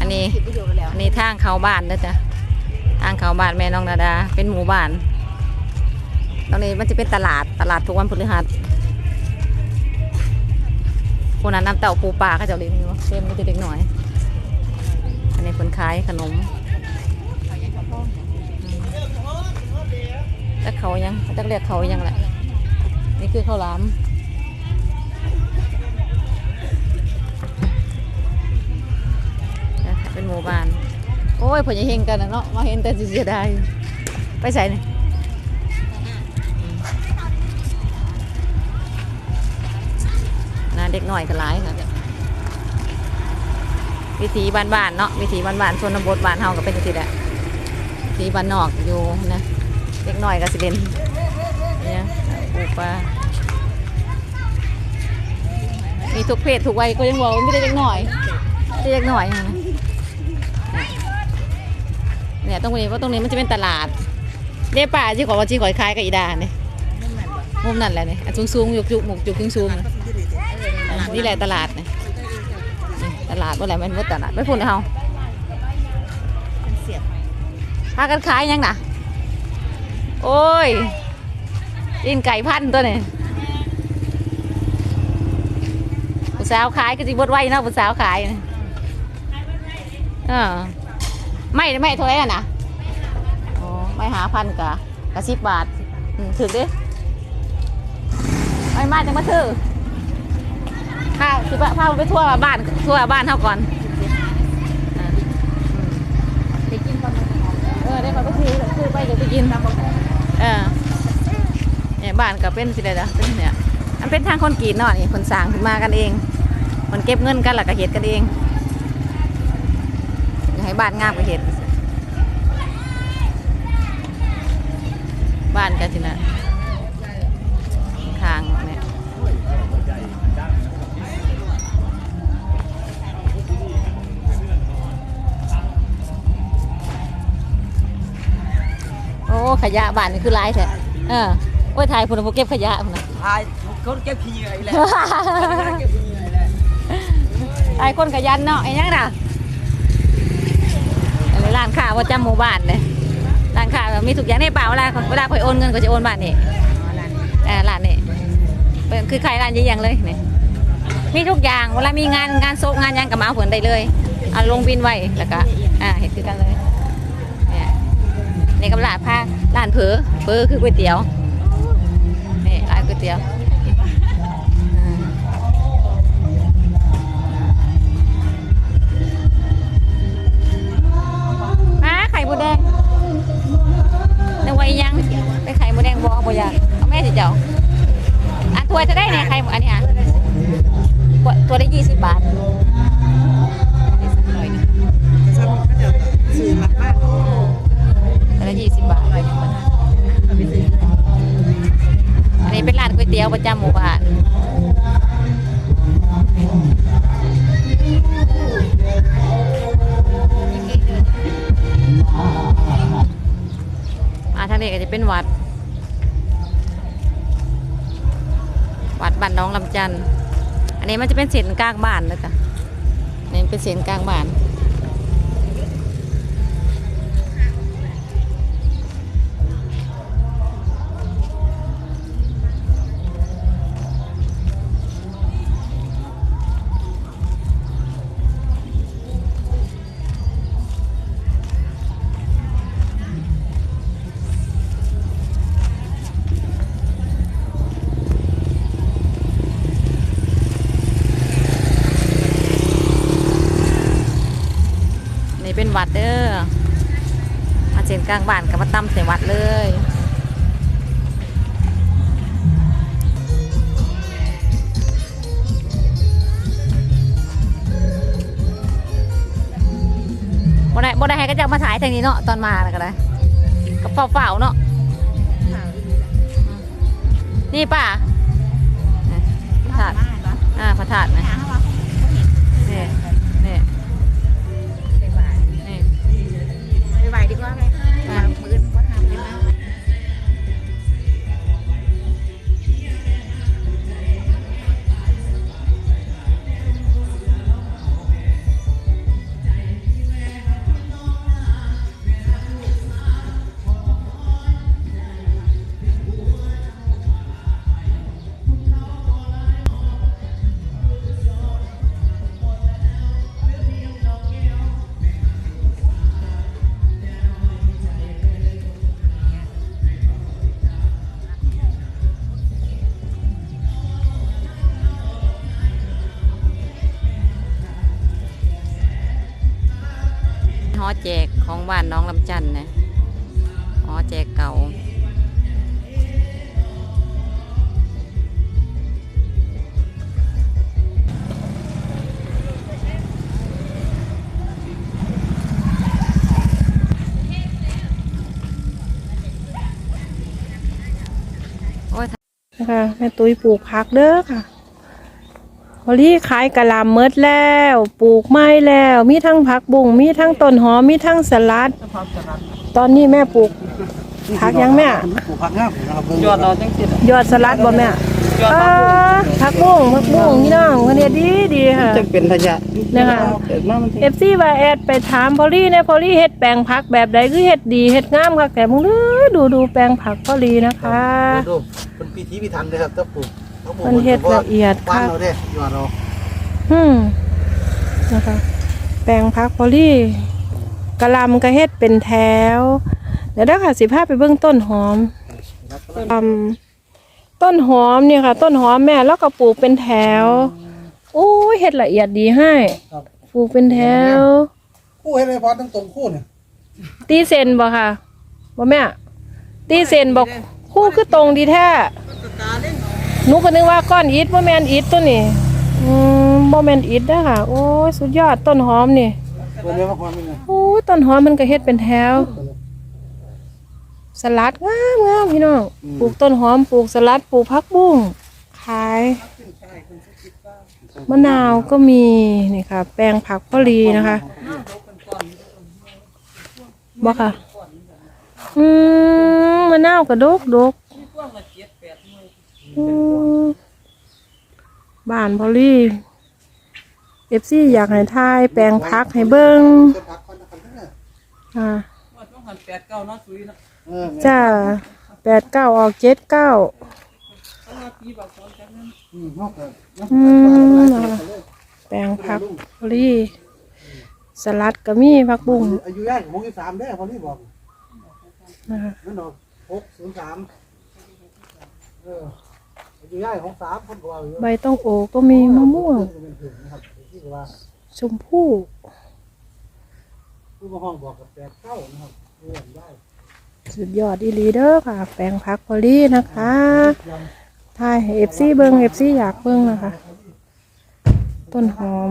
อันนี้ คลิปวิดีโอไปแล้วอันนี้ทางเข้าบ้านเด้อจ้ะทางเข้าบ้านแม่น้องนาดา เป็นหมู่บ้าน ตรงนี้มันจะเป็นตลาดตลาดทุกวันพฤหัสคนนั้นน้ำเต่าปูปลาเขาเจะเลี้ยงอยู่เต็มมันจะเด็กหน่อย อันนี้คนขายขนมแล้วเขายังจะเรียกเขายังแหละนี่คือข้าวหลาม หมู่บ้าน โอ้ยผลยังเฮงกันนะเนาะมาเห็นแต่เสียดายไปใส่นี่นะเด็กหน่อยก็หลายค่ะวิถีบ้านๆเนาะวิถีบ้านๆชนบทบ้านเฮาก็เป็นจังซี่แหละวิถีบ้านนอกอยู่นะเด็กหน่อยก็สิเล่นเนี่ยปูปลามีทุกเพศทุกวัยก็ยังบอกว่าไม่ได้เด็กหน่อยไม่ได้เด็กหน่อยนะ เนี่ยตรงนี้ว่าะตรงนี้มันจะเป็นตลาดเด้ป่าที่ขอว่าที่ขอยคล้ายกับอีดาเนี่ยมุมนั่นแหละเนี่ยสูงสูงๆยุกยุกหมกจุกสูงๆนี่แหละตลาดเนี่ยตลาดว่าอะไรมันว่าตลาดไม่พูดเลยเฮาพากันขายยังนะโอ้ยกินไก่พันตัวนี่ผู้สาวขายก็จิบดไว้เนาะผู้สาวขายน่ะเออ ไม่ไม่เท่าไหร่อะนะโอ้ไม่หาพันกะกะสิบบาทอืมถึงดิไม่มาจังมาถือข้าวสิบะพาไปทั่วบ้านทั่วบ้านเท่าก่อนอ่าไปกินตอนนี้เออได้ขอไปซื้อซื้อไปเดี๋ยวไปกินเออเนี่ยบ้านก็เป็นสิเลยนะเป็นเนี่ยมันเป็นทางคนกรีดเนาะนี่คนสร้างขึ้นมากันเองคนเก็บเงินกันหลักก็เห็ดกันเองอยากให้ บ้านงามก็เห็ดบ้านกันสินะทางเนี่ยโอ้ขยะบ้านนี่คือร้ายแท้เออโอ้ยถ่ายผลพวกเก็บขยะพุ่นนะทายเขาเก็บขี้อะไรแหละเก็บขี้อะไรแหละไอ้คนขยันเนาะไอ้ยังน่ะ อันนี้ร้านค้าประจำหมู่บ้านเลยร้านค้าแบบมีทุกอย่างในเปล่าเวลาเวลาคอยโอนเงินก็จะโอนบ้านนี่เออร้านนี่เป็นคือขายร้านยอะแยะเลยนี่มีทุกอย่างเวลามีงานงานโซกงานยังกับมาเอาผลได้เลยเอาลงบินไว้แล้วก็อ่าเห็นคือกันเลยเนี่ยนี่กับร้านผ้าร้านเผลอเผลอคือก๋วยเตี๋ยวนี่ร้านก๋วยเตี๋ยว ไข่มดแดงนึกว่ายังไปไข่มดแดงบอบอยากเอาแม่สิเจ้าอันถ้วจะได้เนี่ยไข่อันนี้อะตัวได้ยี่สิบบาทซื้อมากมากตัวละยี่สิบบาทอันนี้เป็นร้านก๋วยเตี๋ยวประจำหมู่บ้านางนี้ก็จะเป็นวัด วัดบ้านน้องลำจัน อันนี้มันจะเป็นเศษกลางบ้านนะจ๊ะนี่เป็นเศษกลางบ้าน วัดเด้อมาเจนกลางบ้านกับมาตั้มใส่วัดเลยบ่ได้บ่ได้ให้ก็จะมาถ่ายทางนี้เนาะตอนมาแล้วก็ได้ก็เฝ้าๆเนาะนี่ป่ะนี่พระธาตุอ่าพระธาตุนะนี่ อแจกของบ้านน้องลำจันนะหอแจกเก่าโอ้ยนะคะแม่ตุ้ยปลูกผักเด้อค่ะ พอลี่ขายกะหล่ำเมดแล้ว ปลูกไม้แล้ว มีทั้งผักบุ้งมีทั้งต้นหอมมีทั้งสลัด ตอนนี้แม่ปลูกผักยังแม่ปลูกผักงามนะครับเบิ่งยอดเราจังสิล่ะยอดสลัดบ่แม่ยอดอ่าผักบุ้งผักบุ้งนี่น้องคนนี้ดีดีค่ะจังเป็นทะยะนะคะเกิดมามันเอฟซีว่าแอดไปถามพอลี่เนี่ยพอลี่เฮ็ดแปลงผักแบบใดคือเฮ็ดดีเฮ็ดงามค่ะแต่มึงเลยดูดูแปลงผักพอลีนะคะดูเป็นพิธีพิธันเลยครับถ้าปลูกถ้าปลูก มันเฮ็ดละเอียดบ้านค่ะเราเด้ยอดเราอืมนะคะ แปลงพักพอลี่กะหลำก็เฮ็ดเป็นแถว เดี๋ยวเด้อค่ะสิพาไปเบิ่งต้นหอมอืมต้นหอมเนี่ยค่ะ ต้นหอมแม่แล้วก็ปลูกเป็นแถวโอ้ยเฮ็ดละเอียดดีให้ปลูกเป็นแถวคู่ให้เลยพอต้องตรงคู่เนี่ยตีเซนบ่ค่ะบ่แม่ตีเซนบอกคู่คือตรงดีแท้ หนูก็นึกว่าก้อนอิฐบ่แมนอิฐตัวนี้อืมบ่แมนอิฐเด้อค่ะ โอ้ยสุดยอดต้นหอมนี่ตัวนี้มาพอมีไงโอ้ยต้นหอมมันก็เฮ็ดเป็นแถว สลัดงามงามพี่น้องปลูกต้นหอมปลูกสลัดปลูกผักบุ้งขายมะนาวก็มีนี่ค่ะ แปลงผักพอลีนะคะบ่ค่ะ อืมมะนาวกระดกดก บ้านพอลีเอฟซีอยากให้ทายแปลงผักให้เบิ่งต้นผักคนละคนเนี่ยอ่าว่าต้องหันแปดเก้าเนาะสุยเนาะเออจ้าแปดเก้าออกเจ็ดเก้าถ้าว่าปีบอกสองจังนั้นอืมนอกจากนะอืมนะคะแปลงผักพอลีสลัดก็มีผักบุ้งอายุย่างหกสิบสามเด้อพอนี่บอกนะคะนั่นเนาะหกศูนย์สามเออ อายุย่างหกสามคนบอกว่าอยู่ใบต้องโอก็มีมะม่วง เป็นถึงนะครับที่ว่าชมพู่ผู้ปกครองบอกกับแปดเข้านะครับเรียนได้สุดยอดอีหลีเด้อค่ะ แปลงผักพอลีนะคะทายเอฟซีเบิงเอฟซีอยากเบิงนะคะ ต้นหอม